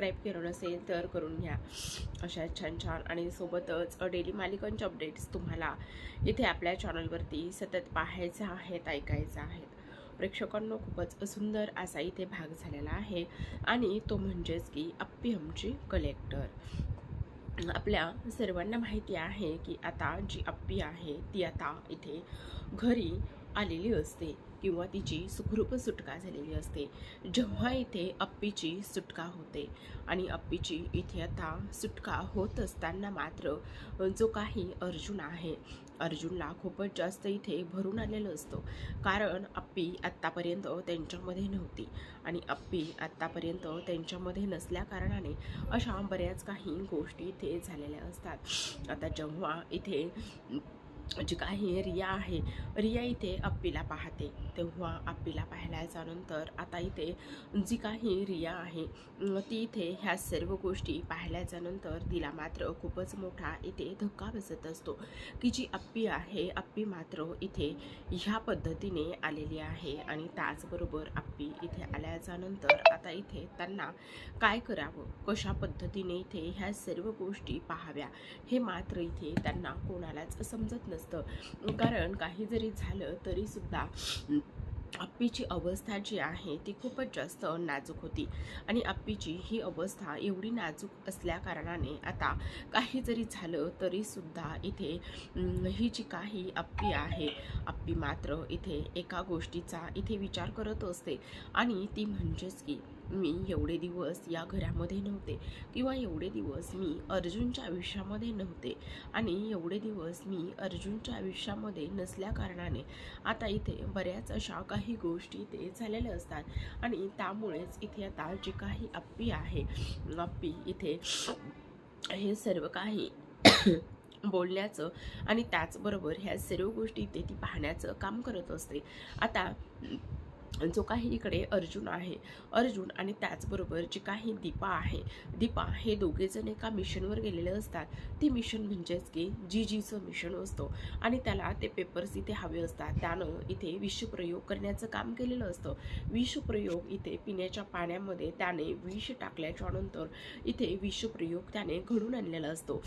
Subscribe केलं नसेल तर करून घ्या. अशा छान छान आणि सोबतच डेली मालिकांचे अपडेट्स तुम्हाला इथे आपल्या चॅनलवरती सतत पाहायचं आहेत ऐकायचं आहेत. प्रेक्षकांना खूपच सुंदर असा इथे भाग झालेला आहे आणि तो म्हणजेच की अप्पी आमची कलेक्टर आपल्या सर्वांना माहिती आहे की आता जी अप्पी आहे ती आता इथे घरी आलेली असते. किंवा तिची सुखरूप सुटका झालेली असते. जेव्हा इथे अप्पीची सुटका होते आणि अप्पीची इथे आता सुटका होत असताना मात्र जो काही अर्जुन आहे अर्जुनला खूपच जास्त इथे भरून आलेलं असतं. कारण अप्पी आत्तापर्यंत त्यांच्यामध्ये नव्हती आणि अप्पी आत्तापर्यंत त्यांच्यामध्ये नसल्या कारणाने अशा बऱ्याच काही गोष्टी इथे झालेल्या असतात. आता जेव्हा इथे जी काही रिया आहे रिया इथे अप्पीला पाहते. तेव्हा अप्पीला पाहिल्याच्यानंतर आता इथे जी काही रिया आहे ती इथे ह्या सर्व गोष्टी पाहिल्याच्यानंतर तिला मात्र खूपच मोठा इथे धक्का बसत असतो. की जी अप्पी आहे अप्पी मात्र इथे ह्या पद्धतीने आलेली आहे आणि त्याचबरोबर अप्पी इथे आल्याच्यानंतर आता इथे त्यांना काय करावं? कशा पद्धतीने इथे ह्या सर्व गोष्टी पाहाव्या? हे मात्र इथे त्यांना कोणालाच समजत नसतं. कारण काही जरी झालं तरीसुद्धा आप्पीची अप्पीची अवस्था जी आहे ती खूपच जास्त नाजूक होती. आणि अप्पीची ही अवस्था एवढी नाजूक असल्या कारणाने आता काही जरी झालं तरीसुद्धा इथे ही जी काही अप्पी आहे अप्पी मात्र इथे एका गोष्टीचा इथे विचार करत असते. आणि ती म्हणजेच की मी एवढे दिवस या घरामध्ये नव्हते किंवा एवढे दिवस मी अर्जुनच्या आयुष्यामध्ये नव्हते आणि एवढे दिवस मी अर्जुनच्या आयुष्यामध्ये नसल्या कारणाने आता इथे बऱ्याच अशा काही गोष्टी इथे झालेल्या असतात. आणि त्यामुळेच इथे आता जी काही अप्पी आहे अप्पी इथे हे सर्व काही बोलण्याचं आणि त्याचबरोबर ह्या सर्व गोष्टी इथे ती पाहण्याचं काम करत असते. आता जो काही इकडे अर्जुन आहे अर्जुन आणि त्याचबरोबर जी काही दीपा आहे दीपा हे दोघेजण एका मिशनवर गेलेले असतात. ते मिशन म्हणजेच की जी जीचं मिशन असतो आणि त्याला ते पेपर्स इथे हवे असतात. त्यानं इथे विषप्रयोग करण्याचं काम केलेलं असतं. विषप्रयोग इथे पिण्याच्या पाण्यामध्ये त्याने विष टाकल्याच्या नंतर इथे विषप्रयोग त्याने घडून आणलेला असतो.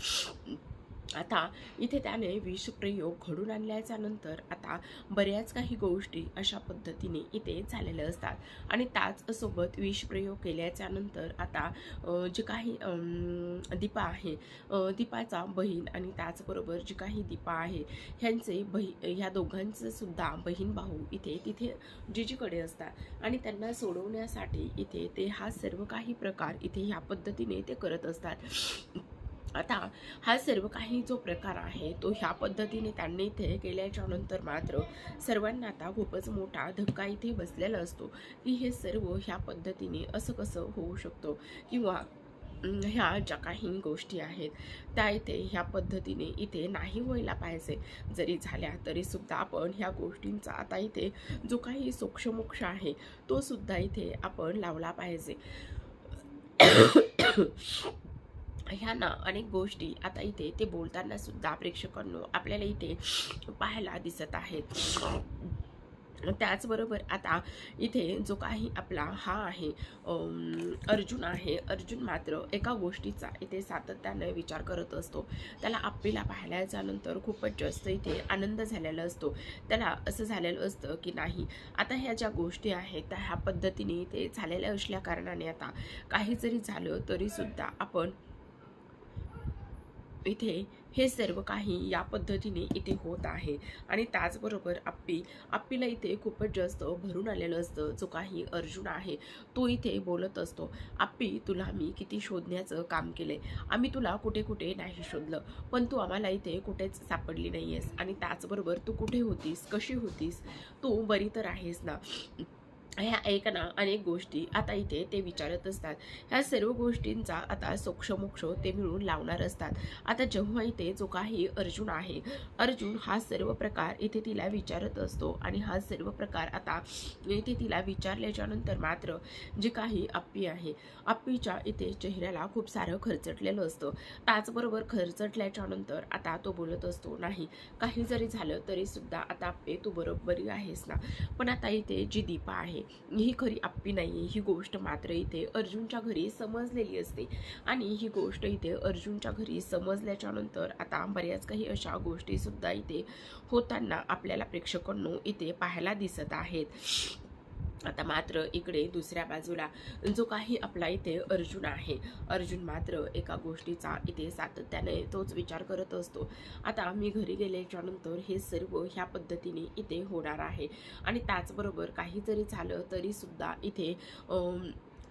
आता इथे त्याने विषप्रयोग घडून आणल्याच्या नंतर आता बऱ्याच काही गोष्टी अशा पद्धतीने इथे झालेल्या असतात. आणि त्याचसोबत विषप्रयोग केल्याच्यानंतर आता जे काही दीपा आहे दीपाचा बहीण आणि त्याचबरोबर जी काही दीपा आहे ह्यांचे बही ह्या दोघांचं सुद्धा बहीण भाऊ इथे तिथे जिजीकडे असतात. आणि त्यांना सोडवण्यासाठी इथे ते हा सर्व काही प्रकार इथे ह्या पद्धतीने ते करत असतात. आता हा सर्व काही जो प्रकार आहे तो ह्या पद्धतीने त्यांनी इथे केल्याच्यानंतर मात्र सर्वांना आता खूपच मोठा धक्का इथे बसलेला असतो की हे सर्व ह्या पद्धतीने असं कसं होऊ शकतो किंवा ह्या ज्या काही गोष्टी आहेत त्या इथे ह्या पद्धतीने इथे नाही व्हायला पाहिजे. जरी झाल्या तरीसुद्धा आपण ह्या गोष्टींचा आता इथे जो काही सोक्षमोक्ष आहे तो सुद्धा इथे आपण लावला पाहिजे. ह्या ना अनेक गोष्टी आता इथे ते बोलताना सुद्धा प्रेक्षकांनो आपल्याला इथे पाहायला दिसत आहेत. त्याचबरोबर आता इथे जो काही आपला हा आहे अर्जुन आहे अर्जुन मात्र एका गोष्टीचा इथे सातत्याने विचार करत असतो. त्याला आपल्याला पाहायला नंतर खूपच जास्त इथे आनंद झालेला असतो. त्याला असं झालेलं असतं की नाही आता ह्या ज्या गोष्टी आहेत त्या ह्या पद्धतीने इथे झालेल्या असल्या कारणाने आता काही जरी झालं तरीसुद्धा आपण इथे हे सर्व काही या पद्धतीने इथे होत आहे. आणि त्याचबरोबर आप्पी आप्पीला इथे खूपच जास्त भरून आलेलं असतं जो काही अर्जुन आहे तो इथे बोलत असतो आप्पी तुला मी किती शोधण्याचं काम केलंय? आम्ही तुला कुठे कुठे नाही शोधलं पण तू आम्हाला इथे कुठेच सापडली नाही आहेस आणि त्याचबरोबर तू कुठे होतीस? कशी होतीस? तू बरी तर आहेस ना? ह्या एक ना अनेक गोष्टी आता इथे ते विचारत असतात. ह्या सर्व गोष्टींचा आता सोक्षमोक्ष ते मिळून लावणार असतात. आता जेव्हा इथे जो काही अर्जुन आहे अर्जुन हा सर्व प्रकार इथे तिला विचारत असतो आणि हा सर्व प्रकार आता इथे तिला विचारल्याच्या नंतर मात्र जे काही अप्पी आहे अप्पीच्या इथे चेहऱ्याला खूप सारं खरचटलेलं असतं. त्याचबरोबर खरचटल्याच्या नंतर आता तो बोलत असतो नाही काही जरी झालं तरी सुद्धा आता आप्पे तू बरोबरी आहेस ना. पण आता इथे जी दीपा आहे ही खरी आप्पी नाही ही गोष्ट मात्र इथे अर्जुनच्या घरी समजलेली असते. आणि ही गोष्ट इथे अर्जुनच्या घरी समजल्याच्या नंतर आता बऱ्याच काही अशा गोष्टीसुद्धा इथे होताना आपल्याला प्रेक्षकांनो इथे पाहायला दिसत आहेत. आता मात्र इकडे दुसऱ्या बाजूला जो काही आपला इथे अर्जुन आहे अर्जुन मात्र एका गोष्टीचा इथे सातत्याने तोच विचार करत असतो. आता मी घरी गेल्याच्यानंतर हे सर्व ह्या पद्धतीने इथे होणार आहे. आणि त्याचबरोबर काही जरी झालं तरी सुद्धा इथे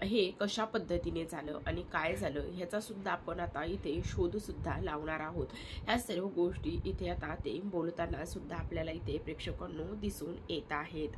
हे कशा पद्धतीने झालं आणि काय झालं ह्याचा सुद्धा आपण आता इथे शोध सुद्धा लावणार आहोत. ह्या सर्व गोष्टी इथे आता ते बोलताना सुद्धा आपल्याला इथे प्रेक्षकांनो दिसून येत आहेत.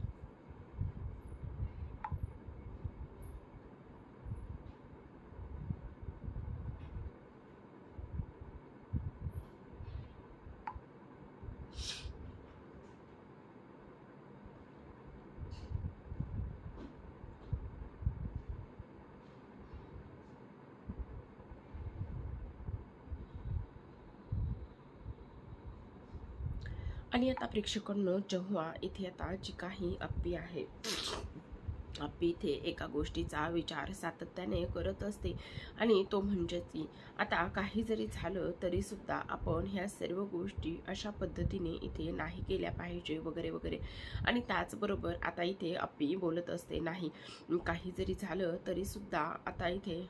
आणि आता प्रेक्षकांनो जेव्हा इथे आता जी काही अप्पी आहे अप्पी इथे एका गोष्टीचा विचार सातत्याने करत असते आणि तो म्हणजेच की आता काही जरी झालं तरी सुद्धा आपण ह्या सर्व गोष्टी अशा पद्धतीने इथे नाही केल्या पाहिजे वगैरे वगैरे. आणि त्याचबरोबर आता इथे अप्पी बोलत असते नाही काही जरी झालं तरी सुद्धा आता इथे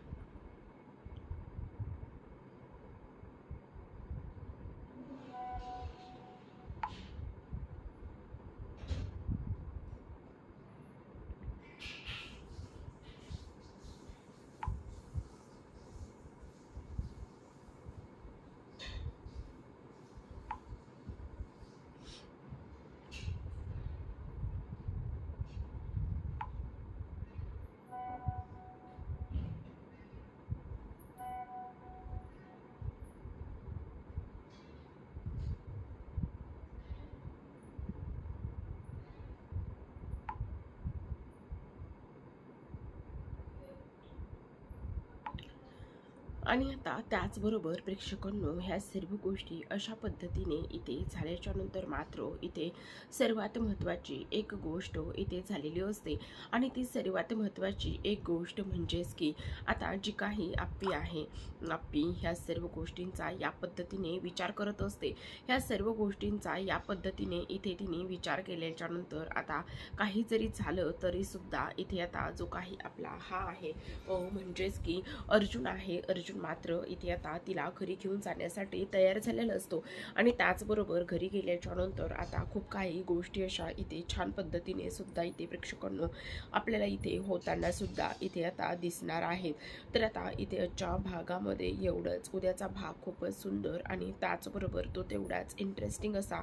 आणि आता त्याचबरोबर प्रेक्षकांनो ह्या सर्व गोष्टी अशा पद्धतीने इथे झाल्याच्यानंतर मात्र इथे सर्वात महत्त्वाची एक गोष्ट इथे झालेली असते. आणि ती सर्वात महत्त्वाची एक गोष्ट म्हणजेच की आता जी काही आप्पी आहे आप्पी ह्या सर्व गोष्टींचा या पद्धतीने विचार करत असते. ह्या सर्व गोष्टींचा या पद्धतीने इथे तिने विचार केल्याच्यानंतर आता काही जरी झालं तरी सुद्धा इथे आता जो काही आपला हा आहे म्हणजेच की अर्जुन आहे अर्जुन मात्र इथे आता तिला घरी घेऊन जाण्यासाठी तयार झालेला असतो. आणि त्याचबरोबर घरी गेल्याच्यानंतर आता खूप काही गोष्टी अशा इथे छान पद्धतीने सुद्धा इथे प्रेक्षकांनो आपल्याला इथे होताना सुद्धा इथे आता दिसणार आहेत. तर आता इथे आजच्या भागामध्ये एवढंच. उद्याचा भाग खूपच सुंदर आणि त्याचबरोबर तो तेवढाच इंटरेस्टिंग असा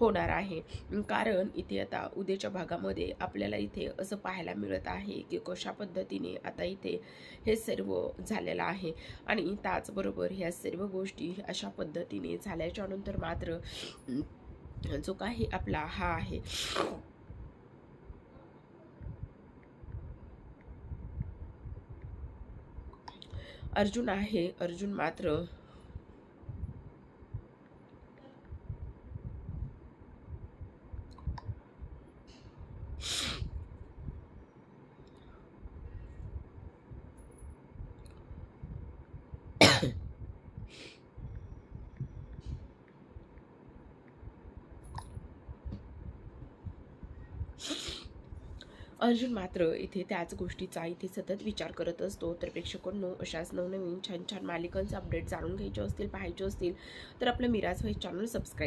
होणार आहे. कारण इथे आता उद्याच्या भागामध्ये आपल्याला इथे असं पाहायला मिळत आहे की कशा पद्धतीने आता इथे हे सर्व झालेलं आहे. आणि त्याचबरोबर ह्या सर्व गोष्टी अशा पद्धतीने झाल्याच्यानंतर मात्र जो काही आपला हा आहे. अर्जुन आहे. अर्जुन मात्र अर्जुन मात्र इथे त्याच गोष्टीचा इथे सतत विचार करत असतो. तर प्रेक्षकांनो अशाच नवनवीन छान छान मालिकांचे अपडेट जाणून घ्यायचे असतील पाहायचे असतील तर आपलं मिराज व्हाईस चॅनल सबस्क्राईब